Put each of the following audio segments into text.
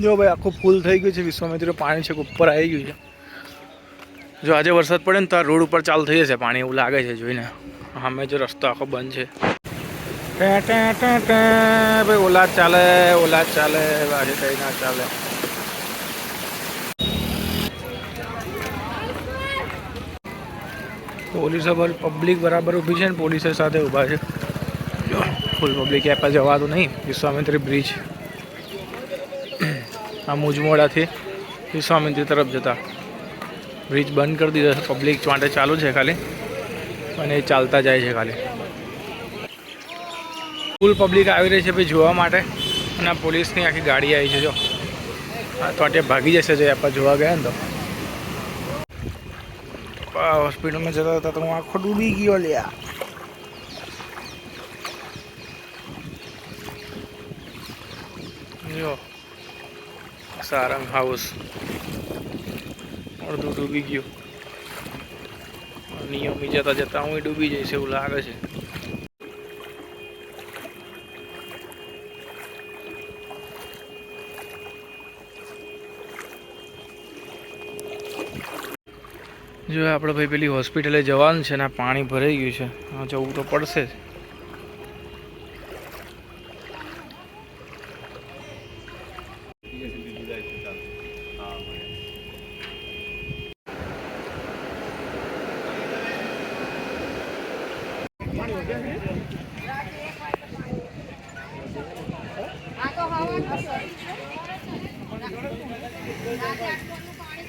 જો ભાઈ, આખું ફૂલ થઈ ગયું છે, વિશ્વામિત્ર પાણી છે ઉપર આવી ગયું છે. જો આજે વરસાદ પડે ને તો રોડ ઉપર ચાલુ થઈ જશે પાણી એવું લાગે છે જોઈને. સામે જો રસ્તો આખો બંધ છે. ભાઈ, ઓલા ચાલે ઓલા ચાલે આજે કઈ ના ચાલે. પોલીસ પબ્લિક બરાબર ઊભી છે ને, પોલીસે સાથે ઊભા છે. ફૂલ પબ્લિક એપ જવાતું નહીં. વિશ્વામિત્રી બ્રિજ આ મુજમોડાથી વિશ્વામિત્રી તરફ જતા. બ્રિજ બંધ કરી દીધો પબ્લિક માટે ચાલુ છે ખાલી. અને ચાલતા જાય છે ખાલી. ફૂલ પબ્લિક આવી રહી છે ભાઈ જોવા માટે. અને પોલીસની આખી ગાડી આવી છે, જો. આ તો ભાગી જશે જો, આપણે જોવા ગયા ને તો. હોસ્પિટલમાં જતા હતા તો હું આખો ડૂબી ગયો લ્યા. જો. સારંગ હાઉસ અડધું ડૂબી ગયું. નિયમી જતા જતા હું ડૂબી જઈશ એવું લાગે છે. જો આપણે ભાઈ પેલી હોસ્પિટલે જવાનું છે ને પાણી ભરાઈ ગયું છે. જવું તો પડશે જ.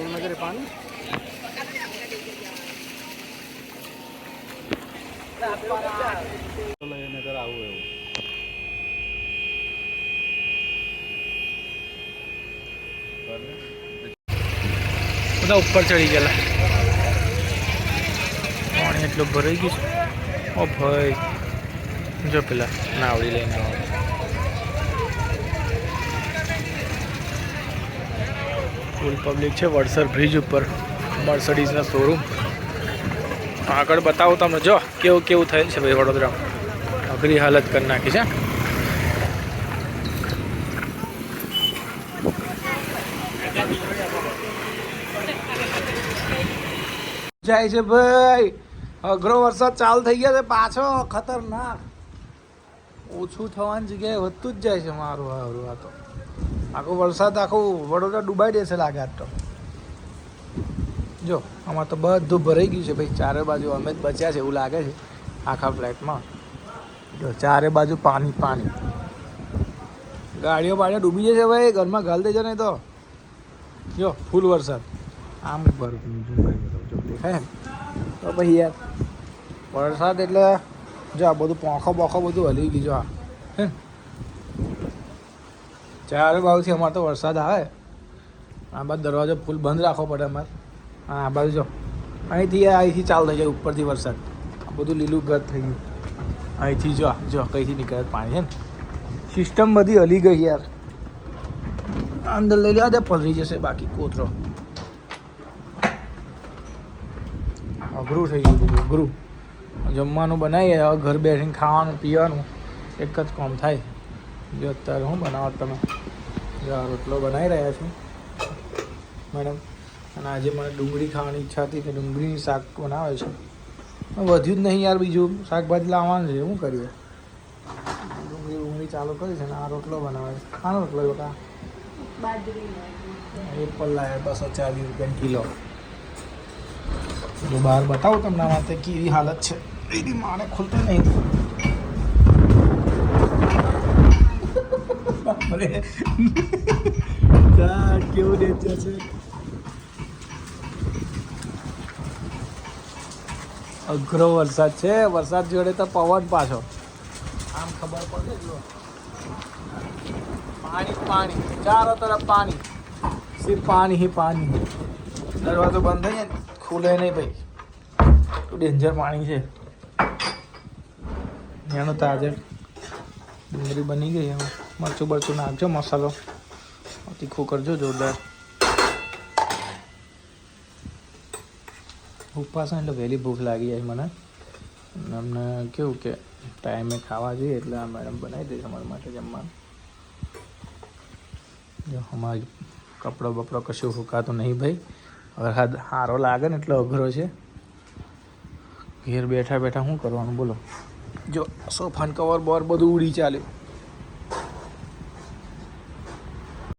નજરે પાણી નગર આવું એવું બધા ઉપર ચડી ગયેલા. પાણી એટલું ભરાઈ ગયું ઓ ભાઈ. જો પેલા નાવડી લઈને આવે. ફૂલ પબ્લિક છે, વડસર બ્રિજ ઉપર મર્સડીઝના શોરૂમ આગળ બતાવો તમને, જો, કેવું કેવું થયેલ છે ભાઈ વડોદરા અઘરી હાલત કરી નાખી છે. જાય છે ભાઈ. અઘરો વરસાદ ચાલુ થઈ ગયા છે, પાછો ખતરનાક. ઓછું થવાની જગ્યાએ વધતું જ જાય છે મારું હારું આ તો. આખો વરસાદ, આખું વડોદરા ડૂબાઈ દેશે લાગે આજ તો. જો, આમાં તો બધું ભરાઈ ગયું છે ભાઈ. ચારે બાજુ અમે જ બચ્યા છે એવું લાગે છે આખા ફ્લેટમાં. જો, ચારે બાજુ પાણી પાણી. ગાડીઓ બાડીઓ ડૂબી જશે ભાઈ. ઘરમાં ગાલ દેજો નહીં તો. જો, ફૂલ વરસાદ. આમ ભર દેખાય તો પછી યાર, વરસાદ એટલે જો આ બધું પોંખો બોખો બધું હલી ગયું જો આ. હે? ચારે બાજુથી અમારે તો વરસાદ આવે. આ બાજુ દરવાજો ફૂલ બંધ રાખવો પડે અમારે. હા, આ બાજુ જો. અહીંથી અહીંથી ચાલુ થઈ જાય ઉપરથી વરસાદ. બધું લીલું ગત થઈ ગયું. અહીંથી જો જો કઈથી નીકળે પાણી છે ને? સિસ્ટમ બધી હલી ગઈ યાર. અંદર લઈ લેવા દે પલરી જશે બાકી કોતરો. અઘરું થઈ ગયું બધું, અઘરું. જમવાનું બનાવીએ, હવે ઘર બેસીને ખાવાનું, પીવાનું. એક જ કામ થાય. જો અત્યારે હું બનાવો તમે? રોટલો બનાવી રહ્યા છું. મેડમ અને આજે મને ડુંગળી ખાવાની ઈચ્છા હતી કે ડુંગળીની શાક બનાવે છે. વધ્યું જ નહીં યાર બીજું શાકભાજી લાવવાનું છે શું કરીએ? ડુંગળી ડુંગળી ચાલુ કરી છે ને આ રોટલો બનાવે છે. આ રોટલો બેટા? એપલ લાવ્યા બસો ચાલીસ રૂપિયા કિલો. જો બહાર બતાવું તમને માટે કેવી હાલત છે. માને ખુલતું નહીં. God, કેવું nature છે? અઘરો વરસાદ છે. વરસાદ જોડે તો પવન પાછો. આમ ખબર પડે જો પાણી પાણી. ચારો તરફ પાણી. સિર્ફ પાણી હી પાણી દરવાજો બંધ થઈ જાય ને ખુલે નહીં ભાઈ. ડેન્જર પાણી છે. એનું તાજે ડુંગળી બની ગઈ હવે મરચું બરચું નાખજો, મસાલો. તીખું કરજો જોરદાર. ઉપવાસ એટલે વહેલી ભૂખ લાગી જાય મને. અમને કેવું કે ટાઈમે ખાવા જોઈએ એટલે આ મેડમ બનાવી દઈશ અમારા માટે જમવાનું. જો, અમારી કપડો બપડો કશું ફૂંકાતું નહીં ભાઈ. વરસાદ સારો લાગે ને એટલો અઘરો છે. ઘેર બેઠા બેઠા શું કરવાનું બોલો. જો સોફાન કવર બવર બધું ઉડી ચાલ્યું.